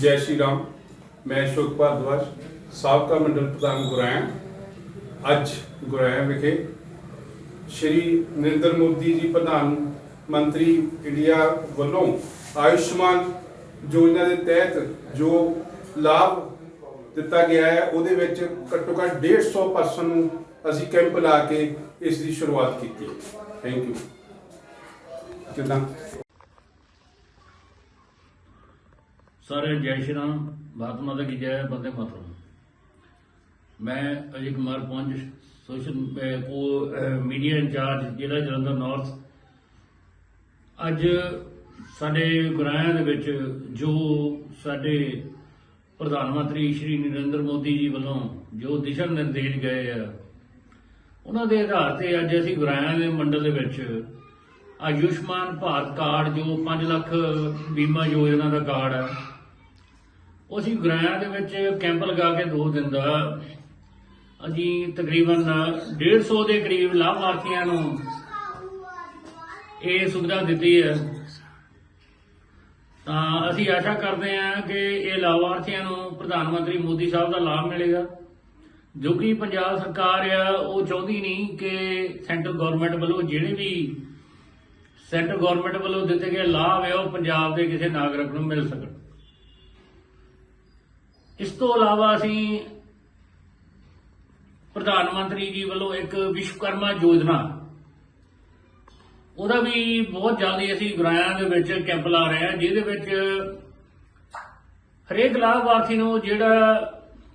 ਜੈ ਸ਼੍ਰੀ ਰਾਮ। ਮੈਂ ਅਸ਼ੋਕ ਭਾਰਦਵਾਜ, ਸਾਬਕਾ ਮੰਡਲ ਪ੍ਰਧਾਨ ਗੁਰਾਇਆ। ਅੱਜ ਗੁਰਾਇਆ ਵਿਖੇ ਸ਼੍ਰੀ ਨਰਿੰਦਰ ਮੋਦੀ ਜੀ, ਪ੍ਰਧਾਨ ਮੰਤਰੀ ਇੰਡੀਆ ਵੱਲੋਂ ਆਯੁਸ਼ਮਾਨ ਯੋਜਨਾ ਦੇ ਤਹਿਤ ਜੋ ਲਾਭ ਦਿੱਤਾ ਗਿਆ ਹੈ, ਉਹਦੇ ਵਿੱਚ ਘੱਟੋ ਘੱਟ 150 ਪਰਸਨ ਨੂੰ ਅਸੀਂ ਕੈਂਪ ਲਾ ਕੇ ਇਸ ਦੀ ਸ਼ੁਰੂਆਤ ਕੀਤੀ ਥੈਂਕ ਯੂ ਕਿਦਾਂ? ਸਾਰੇ ਜੈ ਸ਼੍ਰੀ ਰਾਮ, ਭਾਰਤ ਮਾਤਾ ਕੀ ਜੈ, ਬੰਦੇ ਮਾਤਰਮ। ਮੈਂ ਅਜੇ ਕੁਮਾਰ ਪੁੰਜ, ਸੋਸ਼ਲ ਕੋ ਮੀਡੀਆ ਇੰਚਾਰਜ ਜ਼ਿਲ੍ਹਾ ਜਲੰਧਰ ਨਾਰਥ। ਅੱਜ ਸਾਡੇ ਗੁਰਾਇਆਂ ਦੇ ਵਿੱਚ ਜੋ ਸਾਡੇ ਪ੍ਰਧਾਨ ਮੰਤਰੀ ਸ਼੍ਰੀ ਨਰਿੰਦਰ ਮੋਦੀ ਜੀ ਵੱਲੋਂ ਜੋ ਦਿਸ਼ਾ ਨਿਰਦੇਸ਼ ਗਏ ਆ, ਉਹਨਾਂ ਦੇ ਆਧਾਰ ਤੇ ਅੱਜ ਅਸੀਂ ਗੁਰਾਇਆਂ ਦੇ ਮੰਡਲ ਦੇ ਵਿੱਚ ਆਯੁਸ਼ਮਾਨ ਭਾਰਤ ਕਾਰਡ, ਜੋ 5 ਲੱਖ ਬੀਮਾ ਯੋਜਨਾ ਦਾ ਕਾਰਡ ਹੈ ਅਸੀਂ ਗੁਰਾਇਆਂ ਦੇ ਵਿੱਚ ਕੈਂਪ ਲਗਾ ਕੇ ਦੋ ਦਿਨ ਦਾ ਅਸੀਂ ਤਕਰੀਬਨ 150 ਦੇ ਕਰੀਬ ਲਾਭਾਰਥੀਆਂ ਨੂੰ ਇਹ ਸੁਵਿਧਾ ਦਿੱਤੀ ਹੈ। ਤਾਂ ਅਸੀਂ ਆਸ਼ਾ ਕਰਦੇ ਹਾਂ ਕਿ ਇਹ ਲਾਭਾਰਥੀਆਂ ਨੂੰ ਪ੍ਰਧਾਨ ਮੰਤਰੀ ਮੋਦੀ ਸਾਹਿਬ ਦਾ ਲਾਭ ਮਿਲੇਗਾ। ਜੋ ਕਿ ਪੰਜਾਬ ਸਰਕਾਰ ਆ, ਉਹ ਚਾਹੁੰਦੀ ਨਹੀਂ ਕਿ ਸੈਂਟਰ ਗਵਰਨਮੈਂਟ ਵੱਲੋਂ ਜਿਹੜੇ ਵੀ ਸੈਂਟਰ ਗਵਰਨਮੈਂਟ ਵੱਲੋਂ ਦਿੱਤੇ ਗਏ ਲਾਭ ਹੈ ਉਹ ਪੰਜਾਬ ਦੇ ਕਿਸੇ ਨਾਗਰਿਕ ਨੂੰ ਮਿਲ ਸਕਣ। ਇਸ ਤੋਂ ਇਲਾਵਾ ਅਸੀਂ ਪ੍ਰਧਾਨ ਮੰਤਰੀ ਜੀ ਵੱਲੋਂ ਇੱਕ ਵਿਸ਼ਵਕਰਮਾ ਯੋਜਨਾ, ਉਹਦਾ ਵੀ ਬਹੁਤ ਜਲਦੀ ਅਸੀਂ ਗੁਰਾਇਆਂ ਦੇ ਵਿੱਚ ਕੈਂਪ ਲਾ ਰਹੇ ਹਾਂ, ਜਿਹਦੇ ਵਿੱਚ ਹਰੇਕ ਲਾਭਾਰਥੀ ਨੂੰ ਜਿਹੜਾ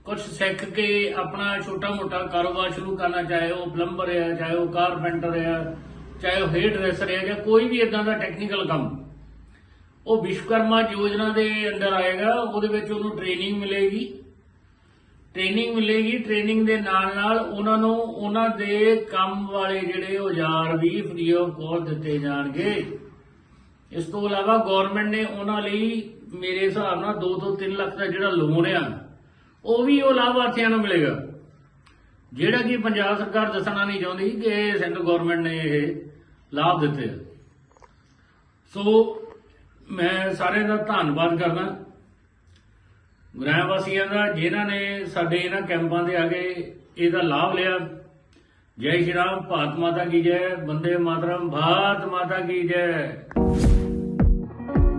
ਕੁਝ ਸਿੱਖ ਕੇ ਆਪਣਾ ਛੋਟਾ ਮੋਟਾ ਕਾਰੋਬਾਰ ਸ਼ੁਰੂ ਕਰਨਾ, ਚਾਹੇ ਉਹ ਪਲੰਬਰ ਹੈ ਚਾਹੇ ਉਹ ਕਾਰਪੈਂਟਰ ਹੈ ਚਾਹੇ ਉਹ ਹੇਅਰ ਡਰੈਸਰ ਹੈ ਜਾਂ ਕੋਈ ਵੀ ਇਦਾਂ ਦਾ ਟੈਕਨੀਕਲ ਕੰਮ ਉਹ ਵਿਸ਼ਵਕਰਮਾ ਯੋਜਨਾ ਦੇ ਅੰਦਰ ਆਏਗਾ, ਉਹਦੇ ਵਿੱਚ ਉਹਨੂੰ ਟ੍ਰੇਨਿੰਗ ਮਿਲੇਗੀ। ਟ੍ਰੇਨਿੰਗ ਮਿਲੇਗੀ ਟ੍ਰੇਨਿੰਗ ਦੇ ਨਾਲ ਨਾਲ ਉਹਨਾਂ ਨੂੰ ਉਹਨਾਂ ਦੇ ਕੰਮ ਵਾਲੇ ਜਿਹੜੇ ਔਜ਼ਾਰ ਵੀ ਫ੍ਰੀ ਆਫ ਕੋਸਟ ਦਿੱਤੇ ਜਾਣਗੇ। ਇਸ ਤੋਂ ਇਲਾਵਾ ਗਵਰਨਮੈਂਟ ਨੇ ਉਹਨਾਂ ਲਈ ਮੇਰੇ ਹਿਸਾਬ ਨਾਲ 2 ਤੋਂ 3 ਲੱਖ ਦਾ ਜਿਹੜਾ ਲੋਨ ਆ, ਉਹ ਵੀ ਉਹ ਲਾਭਾਰਥੀਆਂ ਨੂੰ ਮਿਲੇਗਾ। ਜਿਹੜਾ ਕਿ ਪੰਜਾਬ ਸਰਕਾਰ ਦੱਸਣਾ ਨਹੀਂ ਚਾਹੁੰਦੀ ਕਿ ਸੈਂਟਰ ਗਵਰਨਮੈਂਟ ਨੇ ਇਹ ਲਾਭ ਦਿੱਤੇ ਸੋ ਮੈਂ ਸਾਰਿਆਂ ਦਾ ਧੰਨਵਾਦ ਕਰਦਾ ਗ੍ਰਾਮ ਵਾਸੀਆਂ ਦਾ ਜਿਨ੍ਹਾਂ ਨੇ ਸਾਡੇ ਇਹਨਾਂ ਕੈਂਪਾਂ ਦੇ ਆ ਕੇ ਇਹਦਾ ਲਾਭ ਲਿਆ ਜੈ ਸ਼੍ਰੀ ਰਾਮ ਭਾਰਤ ਮਾਤਾ ਕੀ ਜੈ ਬੰਦੇ ਮਾਤਰਮ ਭਾਰਤ ਮਾਤਾ की जय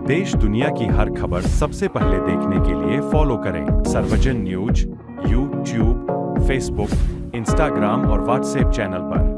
देश दुनिया की हर खबर सबसे पहले देखने के लिए फॉलो करें Sarvajan news YouTube Facebook Instagram और व्हाट्सएप चैनल पर